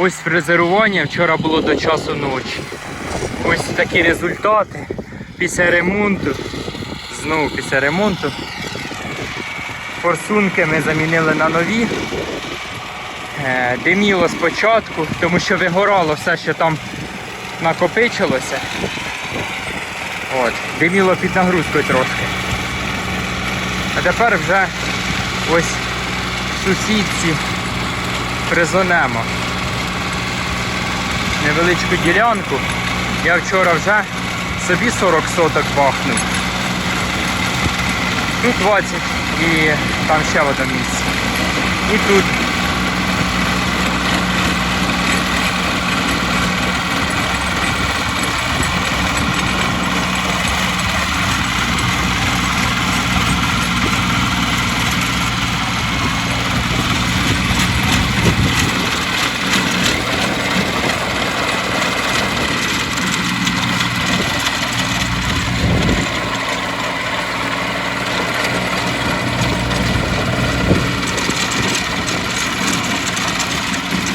Ось фрезерування вчора було до часу ночі. Ось такі результати після ремонту. Знову після ремонту. Форсунки ми замінили на нові. Е, Диміло спочатку, тому що вигорало все, що там накопичилося. От, диміло під нагрузкою трошки. А тепер вже ось сусідці призонемо невеличку ділянку. Я вчора вже собі 40 соток бахнув. Тут 20 і там ще в одне місце. І тут.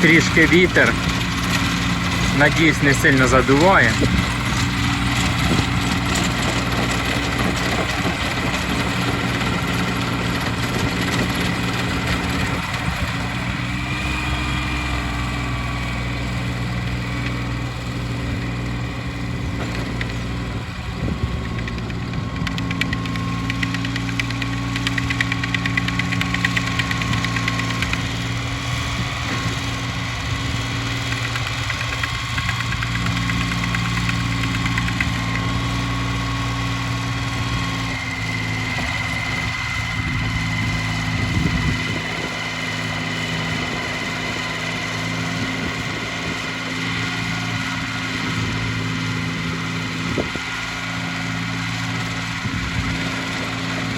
Трішки вітер. Надіюсь, не сильно задуває.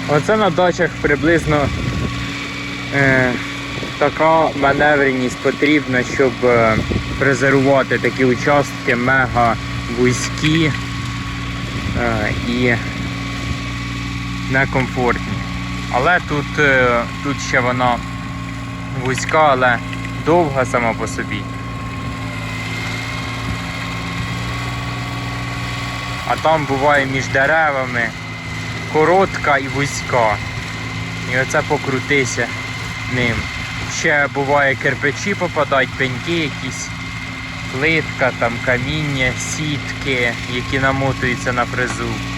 Оце на дачах приблизно е, така маневреність потрібна, щоб е, презервувати такі участки мега вузькі е, і некомфортні. Але тут, е, тут ще вона вузька, але довга сама по собі. А там буває між деревами коротка і вузька. І оце покрутися ним. Ще буває кирпичі попадають, пеньки якісь, плитка, там каміння, сітки, які намотуються на фрезу.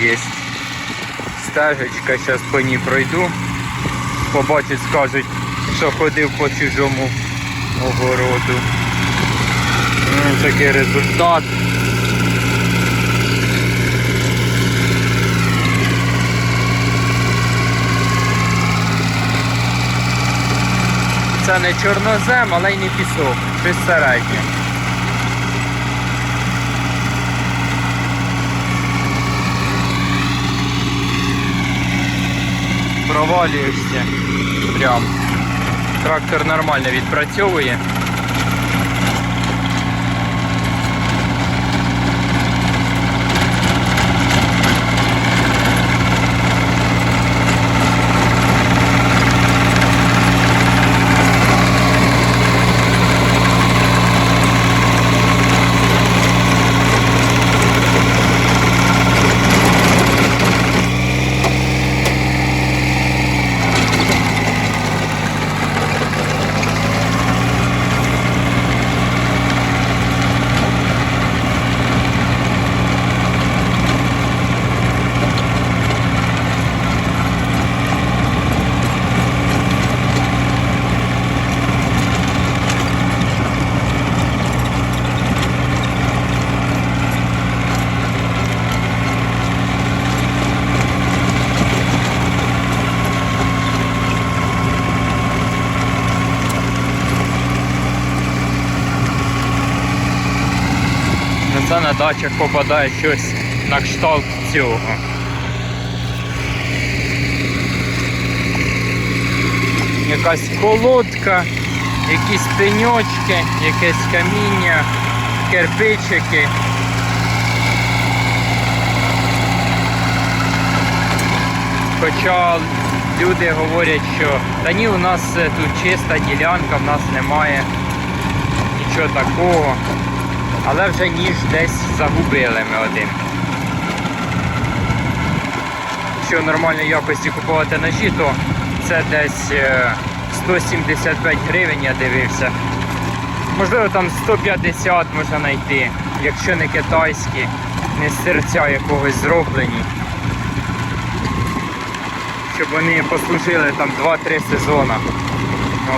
Є стежечка, зараз по ній пройду. Побачать, скажуть, що ходив по чужому огороду. Ось такий результат. Це не чорнозем, але й не пісок, щось середнє. Провалюєшся. Прям. Трактор нормально відпрацьовує. На попадає щось на кшталт цього. Якась колодка, якісь пеньочки, якесь каміння, кирпичики. Хоча люди говорять, що та ні, у нас е, тут чиста ділянка, в нас немає нічого такого. Але вже ніж десь загубили ми один. Якщо нормальної якості купувати ножі, то це десь е, 175 гривень я дивився. Можливо там 150 можна знайти, якщо не китайські, не з серця якогось зроблені. Щоб вони послужили там 2-3 сезони.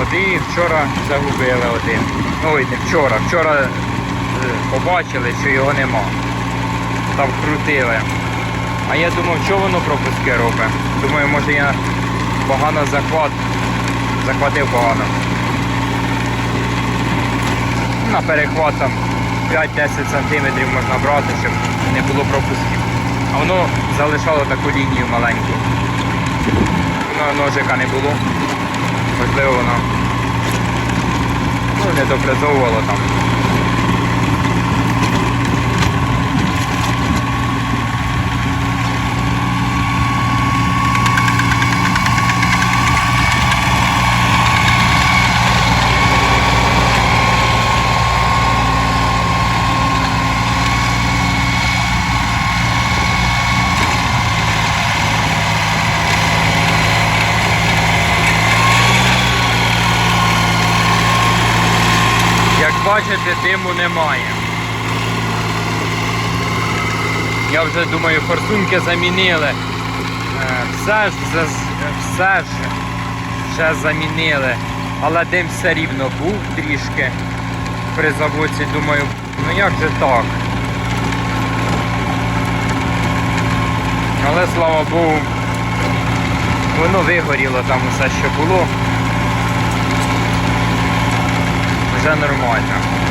От і вчора загубили один. Ой, не вчора. Вчора побачили, що його нема. Там крутили. А я думав, що воно пропуски робить. Думаю, може я погано захват. Захватив погано. На перехват там 5-10 см можна брати, щоб не було пропусків. А воно залишало таку лінію маленьку. Ну, ножика не було. Можливо, воно ну, не допрацьовувало там. Як бачите, диму немає. Я вже думаю, форсунки замінили. Е, Все ж, все ж вже замінили. Але дим все рівно був трішки при заводці. Думаю, ну як же так? Але слава Богу, воно вигоріло там усе, що було. Вже нормально.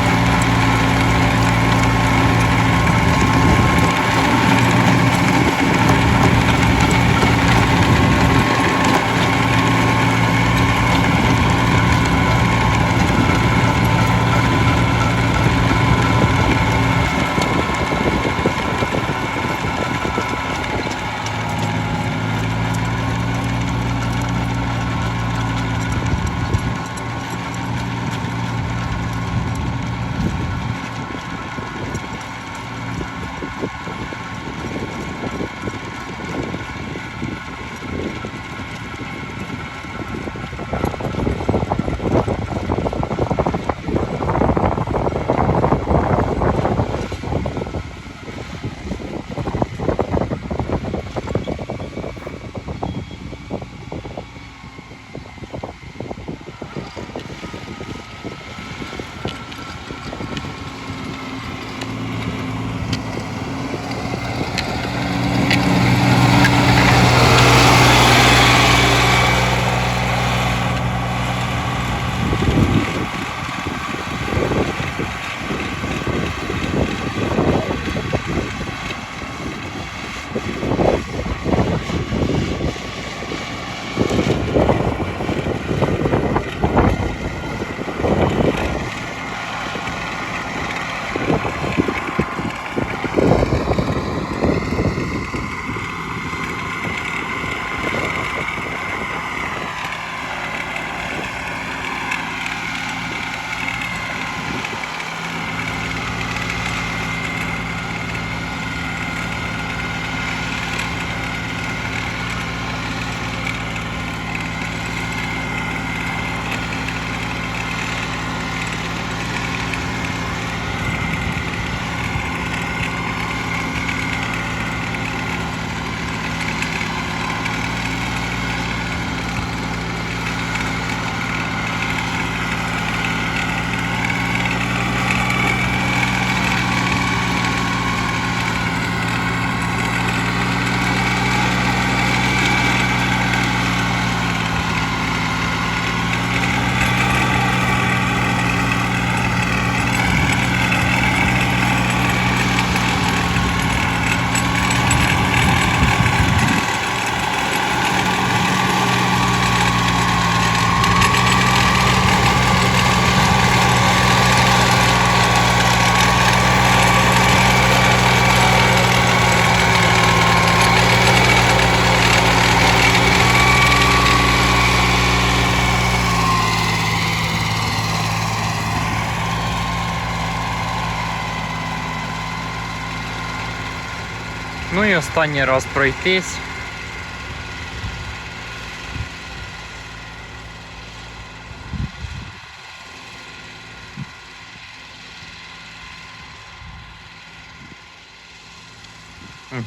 Останній раз пройтись.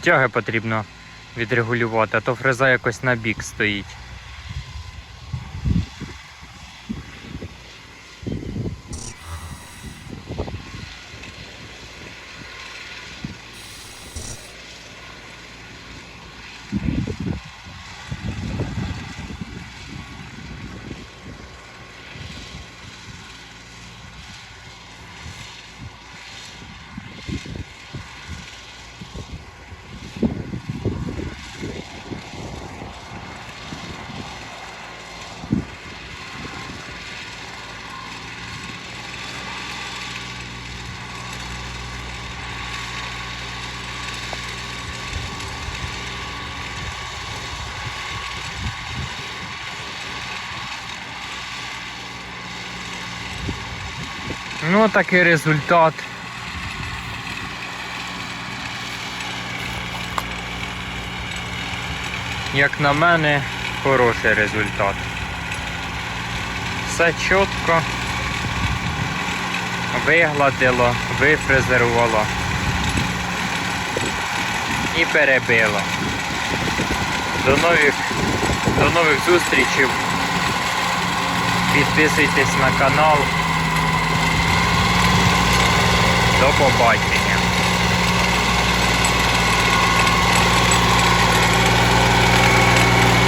Тяги потрібно відрегулювати, а то фреза якось на бік стоїть. Ну, такий результат. Як на мене, хороший результат. Все чітко вигладило, вифрезерувало і перебило. До нових, до нових зустрічей. Підписуйтесь на канал. До побачення.